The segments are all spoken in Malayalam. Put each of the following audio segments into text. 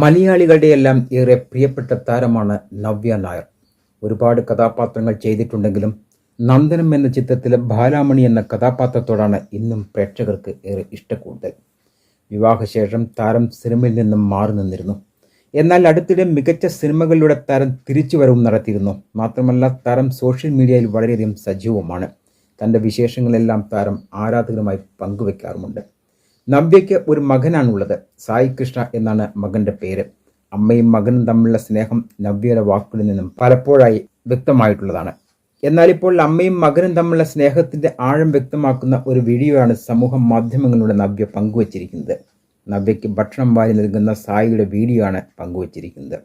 മലയാളികളുടെയെല്ലാം ഏറെ പ്രിയപ്പെട്ട താരമാണ് നവ്യ നായർ. ഒരുപാട് കഥാപാത്രങ്ങൾ ചെയ്തിട്ടുണ്ടെങ്കിലും നന്ദനം എന്ന ചിത്രത്തിലെ ബാലാമണി എന്ന കഥാപാത്രത്തോടാണ് ഇന്നും പ്രേക്ഷകർക്ക് ഏറെ ഇഷ്ടക്കൂടുതൽ. വിവാഹശേഷം താരം സിനിമയിൽ നിന്നും മാറി നിന്നിരുന്നു. എന്നാൽ അടുത്തിടെ മികച്ച സിനിമകളിലൂടെ താരം തിരിച്ചുവരവും നടത്തിയിരുന്നു. മാത്രമല്ല താരം സോഷ്യൽ മീഡിയയിൽ വളരെയധികം സജീവമാണ് തന്റെ വിശേഷങ്ങളെല്ലാം താരം ആരാധകരുമായി പങ്കുവെക്കാറുമുണ്ട്. നവ്യയ്ക്ക് ഒരു മകനാണുള്ളത്. സായി കൃഷ്ണ എന്നാണ് മകന്റെ പേര്. അമ്മയും മകനും തമ്മിലുള്ള സ്നേഹം നവ്യയുടെ വാക്കുകളിൽ നിന്നും പലപ്പോഴായി വ്യക്തമായിട്ടുള്ളതാണ്. എന്നാൽ ഇപ്പോൾ അമ്മയും മകനും തമ്മിലുള്ള സ്നേഹത്തിന്റെ ആഴം വ്യക്തമാക്കുന്ന ഒരു വീഡിയോയാണ് സമൂഹ മാധ്യമങ്ങളിലൂടെ നവ്യ പങ്കുവച്ചിരിക്കുന്നത്. നവ്യയ്ക്ക് ഭക്ഷണം വാരി നൽകുന്ന സായിയുടെ വീഡിയോ ആണ് പങ്കുവച്ചിരിക്കുന്നത്.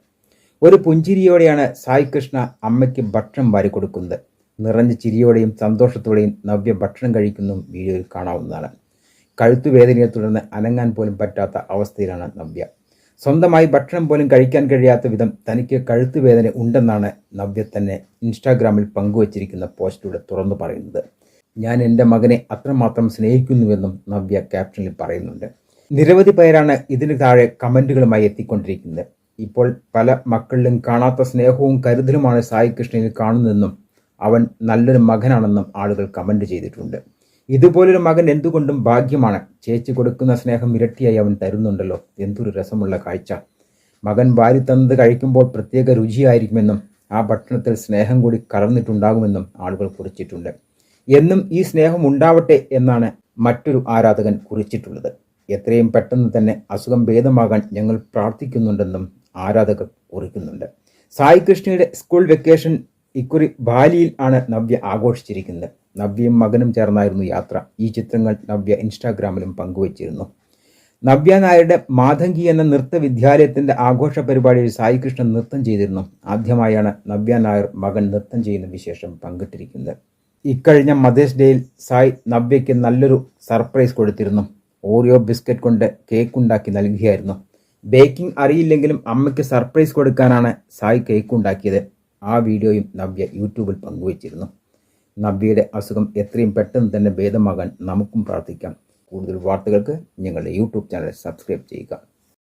ഒരു പുഞ്ചിരിയോടെയാണ് സായി കൃഷ്ണ അമ്മയ്ക്ക് ഭക്ഷണം വാരി കൊടുക്കുന്നത്. നിറഞ്ഞ ചിരിയോടെയും സന്തോഷത്തോടെയും നവ്യ ഭക്ഷണം കഴിക്കുന്നതും വീഡിയോയിൽ കാണാവുന്നതാണ്. കഴുത്തുവേദനയെ തുടർന്ന് അനങ്ങാൻ പോലും പറ്റാത്ത അവസ്ഥയിലാണ് നവ്യ. സ്വന്തമായി ഭക്ഷണം പോലും കഴിക്കാൻ കഴിയാത്ത വിധം തനിക്ക് കഴുത്തുവേദന ഉണ്ടെന്നാണ് നവ്യ തന്നെ ഇൻസ്റ്റാഗ്രാമിൽ പങ്കുവച്ചിരിക്കുന്ന പോസ്റ്റിലൂടെ തുറന്നു പറയുന്നത്. ഞാൻ എന്റെ മകനെ അത്രമാത്രം സ്നേഹിക്കുന്നുവെന്നും നവ്യ ക്യാപ്ഷനിൽ പറയുന്നുണ്ട്. നിരവധി പേരാണ് ഇതിന് താഴെ കമന്റുകളുമായി എത്തിക്കൊണ്ടിരിക്കുന്നത്. ഇപ്പോൾ പല മക്കളിലും കാണാത്ത സ്നേഹവും കരുതലുമാണ് സായി കൃഷ്ണനിൽ കാണുന്നതെന്നും അവൻ നല്ലൊരു മകനാണെന്നും ആളുകൾ കമന്റ് ചെയ്തിട്ടുണ്ട്. ഇതുപോലൊരു മകൻ എന്തുകൊണ്ടും ഭാഗ്യമാണ്. ചേച്ചി കൊടുക്കുന്ന സ്നേഹം ഇരട്ടിയായി അവൻ തരുന്നുണ്ടല്ലോ. എന്തൊരു രസമുള്ള കാഴ്ച. മകൻ വാരി തന്നത് കഴിക്കുമ്പോൾ പ്രത്യേക രുചിയായിരിക്കുമെന്നും ആ ഭക്ഷണത്തിൽ സ്നേഹം കൂടി കലർന്നിട്ടുണ്ടാകുമെന്നും ആളുകൾ കുറിച്ചിട്ടുണ്ട്. എന്നും ഈ സ്നേഹം ഉണ്ടാവട്ടെ എന്നാണ് മറ്റൊരു ആരാധകൻ കുറിച്ചിട്ടുള്ളത്. എത്രയും പെട്ടെന്ന് തന്നെ അസുഖം ഭേദമാകാൻ ഞങ്ങൾ പ്രാർത്ഥിക്കുന്നുണ്ടെന്നും ആരാധകർ കുറിക്കുന്നുണ്ട്. സായി കൃഷ്ണയുടെ സ്കൂൾ വെക്കേഷൻ ഇക്കുറി ബാലിയിൽ ആണ് നവ്യ ആഘോഷിച്ചിരിക്കുന്നത്. നവ്യയും മകനും ചേർന്നായിരുന്നു യാത്ര. ഈ ചിത്രങ്ങൾ നവ്യ ഇൻസ്റ്റാഗ്രാമിലും പങ്കുവച്ചിരുന്നു. നവ്യ നായരുടെ മാധങ്കി എന്ന നൃത്ത വിദ്യാലയത്തിന്റെ ആഘോഷ പരിപാടിയിൽ സായി കൃഷ്ണൻ നൃത്തം ചെയ്തിരുന്നു. ആദ്യമായാണ് നവ്യ നായർ മകൻ നൃത്തം ചെയ്യുന്ന വിശേഷം പങ്കിട്ടിരിക്കുന്നത്. ഇക്കഴിഞ്ഞ മദേഴ്സ് ഡേയിൽ സായ് നവ്യയ്ക്ക് നല്ലൊരു സർപ്രൈസ് കൊടുത്തിരുന്നു. ഓറിയോ ബിസ്ക്കറ്റ് കൊണ്ട് കേക്ക് ഉണ്ടാക്കി നൽകുകയായിരുന്നു ബേക്കിംഗ് അറിയില്ലെങ്കിലും അമ്മയ്ക്ക് സർപ്രൈസ് കൊടുക്കാനാണ് സായ് കേക്ക് ഉണ്ടാക്കിയത്. ആ വീഡിയോയും നവ്യ യൂട്യൂബിൽ പങ്കുവച്ചിരുന്നു. നവ്യയുടെ അസുഖം എത്രയും പെട്ടെന്ന് തന്നെ ഭേദമാകാൻ നമുക്കും പ്രാർത്ഥിക്കാം. കൂടുതൽ വാർത്തകൾക്ക് ഞങ്ങളുടെ യൂട്യൂബ് ചാനൽ സബ്സ്ക്രൈബ് ചെയ്യുക.